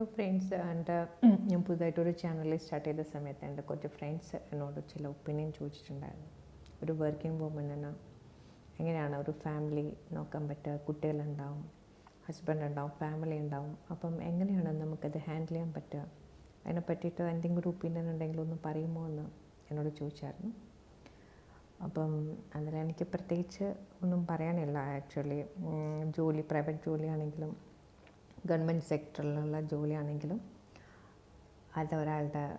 Friends എന്റെ ഞാൻ പുതുതായിട്ടൊരു channel start ചെയ്ത സമയത്ത് എന്റെ കുറച്ച് ഫ്രണ്ട്സ് എന്നോട് ചില ഒപ്പീനിയൻ ചോദിച്ചിട്ടുണ്ടായിരുന്നു. ഒരു വർക്കിംഗ് വുമണിന് എങ്ങനെയാണ് ഒരു ഫാമിലി നോക്കാൻ പറ്റുക? കുട്ടികളുണ്ടാവും ഹസ്ബൻഡ് ഉണ്ടാവും ഫാമിലി ഉണ്ടാവും. അപ്പം എങ്ങനെയാണ് നമുക്കത് ഹാൻഡിൽ ചെയ്യാൻ പറ്റുക? അതിനെ പറ്റിയിട്ട് എന്തെങ്കിലും ഒരു ഒപ്പീനിയൻ ഉണ്ടെങ്കിലും ഒന്ന് പറയുമോ എന്ന് എന്നോട് ചോദിച്ചായിരുന്നു. അപ്പം അതിൽ എനിക്ക് പ്രത്യേകിച്ച് ഒന്നും പറയാനില്ല ആക്ച്വലി ജോലി പ്രൈവറ്റ് ജോലിയാണെങ്കിലും ഗവൺമെന്റ് സെക്ടറിലുള്ള ജോലിയാണെങ്കിലും അത് ഒരാളുടെ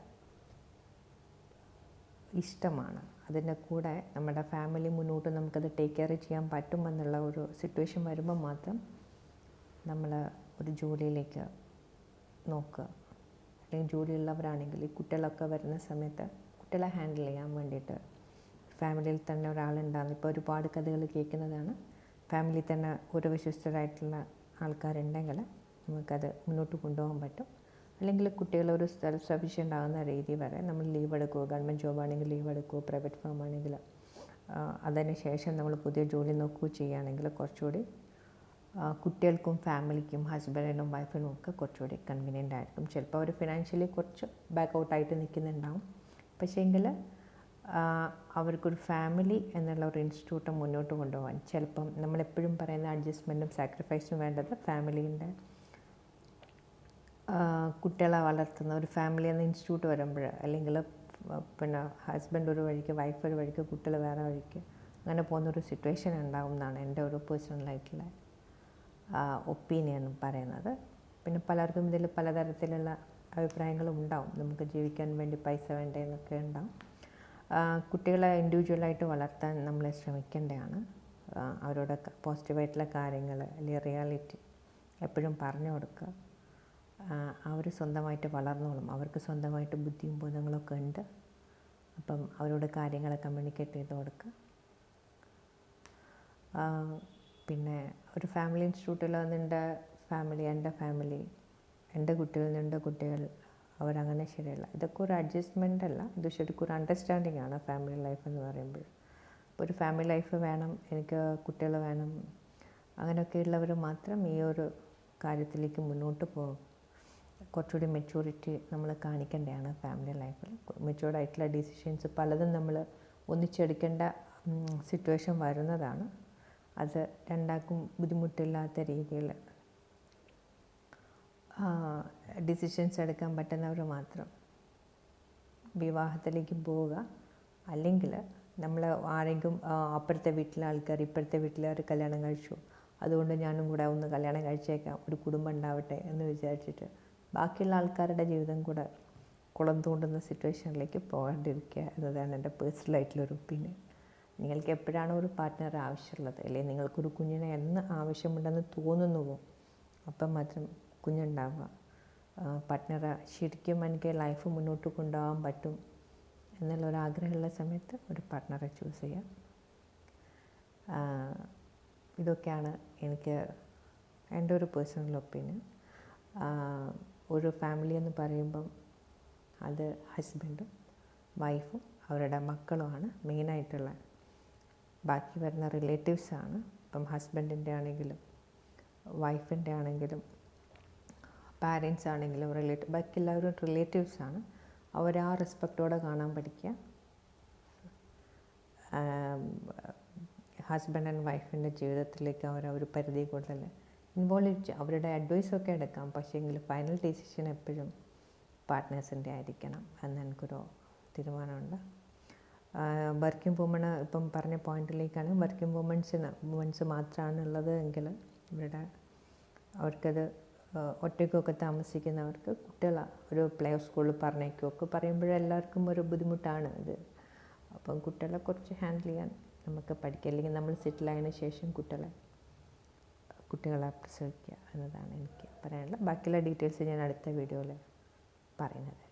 ഇഷ്ടമാണ്. അതിന്റെ കൂടെ നമ്മുടെ ഫാമിലി മുന്നോട്ട് നമുക്കത് ടേക്ക് കെയർ ചെയ്യാൻ പറ്റുമെന്നുള്ള ഒരു സിറ്റുവേഷൻ വരുമ്പോൾ മാത്രം നമ്മൾ ഒരു ജോലിയിലേക്ക് നോക്കുക. അല്ലെങ്കിൽ ജോലിയുള്ളവരാണെങ്കിൽ ഈ കുട്ടികളൊക്കെ വരുന്ന സമയത്ത് കുട്ടികളെ ഹാൻഡിൽ ചെയ്യാൻ വേണ്ടിയിട്ട് ഫാമിലിയിൽ തന്നെ ഒരാളുണ്ടാകുന്നു ഇപ്പോൾ ഒരുപാട് കഥകൾ കേൾക്കുന്നതാണ്. ഫാമിലിയിൽ തന്നെ ഒരു വിശ്വസ്തരായിട്ടുള്ള ആൾക്കാരുണ്ടെങ്കിൽ നമുക്കത് മുന്നോട്ട് കൊണ്ടുപോകാൻ പറ്റും. അല്ലെങ്കിൽ കുട്ടികൾ ഒരു സെൽഫ് സഫീഷ്യന്റ് ആകുന്ന രീതി വരെ നമ്മൾ ലീവ് എടുക്കുക ഗവൺമെന്റ് ജോബ് ആണെങ്കിൽ ലീവ് എടുക്കുക പ്രൈവറ്റ് ഫോം ആണെങ്കിൽ അതിന് ശേഷം നമ്മൾ പുതിയ ജോലി നോക്കുകയോ ചെയ്യുകയാണെങ്കിൽ കുറച്ചുകൂടി കുട്ടികൾക്കും ഫാമിലിക്കും ഹസ്ബൻഡിനും വൈഫിനും ഒക്കെ കുറച്ചുകൂടി കൺവീനിയന്റ് ആയിരിക്കും. ചിലപ്പോൾ അവർ ഫിനാൻഷ്യലി കുറച്ച് ബാക്ക് ഔട്ടായിട്ട് നിൽക്കുന്നുണ്ടാവും. പക്ഷേ എങ്കിൽ അവർക്കൊരു ഫാമിലി എന്നുള്ള ഒരു ഇൻസ്റ്റിറ്റ്യൂട്ട് മുന്നോട്ട് കൊണ്ടുപോകാൻ ചിലപ്പം നമ്മളെപ്പോഴും പറയുന്ന അഡ്ജസ്റ്റ്മെന്റും സാക്രിഫൈസും വേണ്ടത് ഫാമിലീന്റെ കുട്ടികളെ വളർത്തുന്ന ഒരു ഫാമിലി എന്ന ഇൻസ്റ്റിറ്റ്യൂട്ട് വരുമ്പോൾ അല്ലെങ്കിൽ പിന്നെ ഹസ്ബൻഡ് ഒരു വഴിക്ക് വൈഫ് ഒരു വഴിക്ക് കുട്ടികൾ വേറെ വഴിക്ക് അങ്ങനെ പോകുന്നൊരു സിറ്റുവേഷൻ ഉണ്ടാകും എന്നാണ് എന്റെ ഒരു പേഴ്സണലായിട്ടുള്ള ഒപ്പീനിയൻ പറയുന്നത്. പിന്നെ പലർക്കും ഇതിൽ പലതരത്തിലുള്ള അഭിപ്രായങ്ങളും ഉണ്ടാവും. നമുക്ക് ജീവിക്കാൻ വേണ്ടി പൈസ വേണ്ടതെന്നൊക്കെ ഉണ്ടാവും. കുട്ടികളെ ഇൻഡിവിജ്വലായിട്ട് വളർത്താൻ നമ്മൾ ശ്രമിക്കേണ്ടതാണ്. അവരോട് പോസിറ്റീവായിട്ടുള്ള കാര്യങ്ങൾ അല്ലെങ്കിൽ റിയാലിറ്റി എപ്പോഴും പറഞ്ഞു കൊടുക്കുക. അവർ സ്വന്തമായിട്ട് വളർന്നോളും. അവർക്ക് സ്വന്തമായിട്ട് ബുദ്ധിയും ബോധങ്ങളൊക്കെ ഉണ്ട്. അപ്പം അവരോട് കാര്യങ്ങളെ കമ്മ്യൂണിക്കേറ്റ് ചെയ്ത് കൊടുക്കുക പിന്നെ ഒരു ഫാമിലി ഇൻസ്റ്റിറ്റ്യൂട്ടിൽ നിന്റെ ഫാമിലി എന്റെ ഫാമിലി എന്റെ കുട്ടികൾ നിന്റെ കുട്ടികൾ അവരങ്ങനെ ശരിയല്ല. ഇതൊക്കെ ഒരു അഡ്ജസ്റ്റ്മെന്റ് അല്ല. ഇത് ശരിക്കും ഒരു അണ്ടർസ്റ്റാൻഡിങ് ആണ് ഫാമിലി ലൈഫ് എന്ന് പറയുമ്പോൾ. ഒരു ഫാമിലി ലൈഫ് വേണം എനിക്ക് കുട്ടികൾ വേണം അങ്ങനെയൊക്കെ ഉള്ളവർ മാത്രം ഈ ഒരു കാര്യത്തിലേക്ക് മുന്നോട്ട് പോകും കുറച്ചുകൂടി മെച്യൂരിറ്റി നമ്മൾ കാണിക്കേണ്ടതാണ് ഫാമിലി ലൈഫിൽ മെച്യൂർഡ് ആയിട്ടുള്ള ഡിസിഷൻസ് പലതും നമ്മൾ ഒന്നിച്ചെടുക്കേണ്ട സിറ്റുവേഷൻ വരുന്നതാണ്. അത് രണ്ടാൾക്കും ബുദ്ധിമുട്ടില്ലാത്ത രീതിയിൽ ഡിസിഷൻസ് എടുക്കാൻ പറ്റുന്നവർ മാത്രം വിവാഹത്തിലേക്ക് പോവുക. അല്ലെങ്കിൽ നമ്മൾ ആരെങ്കിലും അപ്പുറത്തെ വീട്ടിലെ ആൾക്കാർ ഇപ്പോഴത്തെ വീട്ടിലെ കല്യാണം കഴിച്ചു. അതുകൊണ്ട് ഞാനും കൂടെ ഒന്ന് കല്യാണം കഴിച്ചേക്കാം. ഒരു കുടുംബം ഉണ്ടാവട്ടെ എന്ന് വിചാരിച്ചിട്ട് ബാക്കിയുള്ള ആൾക്കാരുടെ ജീവിതം കൂടെ കുളം തോണ്ടുന്ന സിറ്റുവേഷനിലേക്ക് പോകാണ്ടിരിക്കുക എന്നതാണ് എന്റെ പേഴ്സണലായിട്ടുള്ളൊരു ഒപ്പീനിയൻ നിങ്ങൾക്ക് എപ്പോഴാണ് ഒരു പാർട്ട്ണർ ആവശ്യമുള്ളത് അല്ലെങ്കിൽ നിങ്ങൾക്കൊരു കുഞ്ഞിനെ എന്ന് ആവശ്യമുണ്ടെന്ന് തോന്നുന്നുവോ അപ്പം മാത്രം കുഞ്ഞുണ്ടാവുക. പാർട്ട്ണറെ ശരിക്കും എനിക്ക് ലൈഫ് മുന്നോട്ട് കൊണ്ടുപോകാൻ പറ്റും എന്നുള്ള ഒരു ആഗ്രഹമുള്ള സമയത്ത് ഒരു പാർട്ട്ണറെ ചൂസ് ചെയ്യാം. ഇതൊക്കെയാണ് എനിക്ക് എന്റെ ഒരു പേഴ്സണൽ ഒപ്പീനിയൻ ഒരു ഫാമിലി എന്ന് പറയുമ്പം അത് ഹസ്ബൻഡും വൈഫും അവരുടെ മക്കളുമാണ് മെയിനായിട്ടുള്ള ബാക്കി വരുന്ന റിലേറ്റീവ്സാണ് ഇപ്പം ഹസ്ബൻഡിന്റെ ആണെങ്കിലും വൈഫിന്റെ ആണെങ്കിലും പാരൻസ് ആണെങ്കിലും റിലേറ്റീവ് ബാക്കി എല്ലാവരും റിലേറ്റീവ്സാണ് അവർ ആ റെസ്പെക്റ്റോടെ കാണാൻ പഠിക്കുക. ഹസ്ബൻഡ് ആൻഡ് വൈഫിന്റെ ജീവിതത്തിലേക്ക് അവർ ഒരു പരിധി കൂടുതൽ ഇൻവോൾവ് അവരുടെ അഡ്വൈസൊക്കെ എടുക്കാം. പക്ഷേ എങ്കിൽ ഫൈനൽ ഡിസിഷൻ എപ്പോഴും പാർട്ട്നേഴ്സിന്റെ ആയിരിക്കണം എന്ന് എനിക്കൊരു തീരുമാനമുണ്ട്. വർക്കിംഗ് വുമണ് ഇപ്പം പറഞ്ഞ പോയിന്റിലേക്കാണ് വർക്കിംഗ് വുമൻസിന് വുമൻസ് മാത്രമാണ് ഉള്ളത് എങ്കിൽ ഇവരുടെ അവർക്കത് ഒറ്റയ്ക്കൊക്കെ താമസിക്കുന്നവർക്ക് കുട്ടികളെ ഒരു പ്ലേ സ്കൂളിൽ പറഞ്ഞേക്കൊക്കെ പറയുമ്പോഴെല്ലാവർക്കും ഒരു ബുദ്ധിമുട്ടാണ് ഇത്. അപ്പം കുട്ടികളെ കുറച്ച് ഹാൻഡിൽ ചെയ്യാൻ നമുക്ക് പഠിക്കുക അല്ലെങ്കിൽ നമ്മൾ സെറ്റിലായതിനു ശേഷം കുട്ടികളെ കുട്ടികളെ പ്രസവിക്കുക എന്നതാണ് എനിക്ക് പറയാനുള്ളത്. ബാക്കിയുള്ള ഡീറ്റെയിൽസ് ഞാൻ അടുത്ത വീഡിയോയിൽ പറയുന്നത്.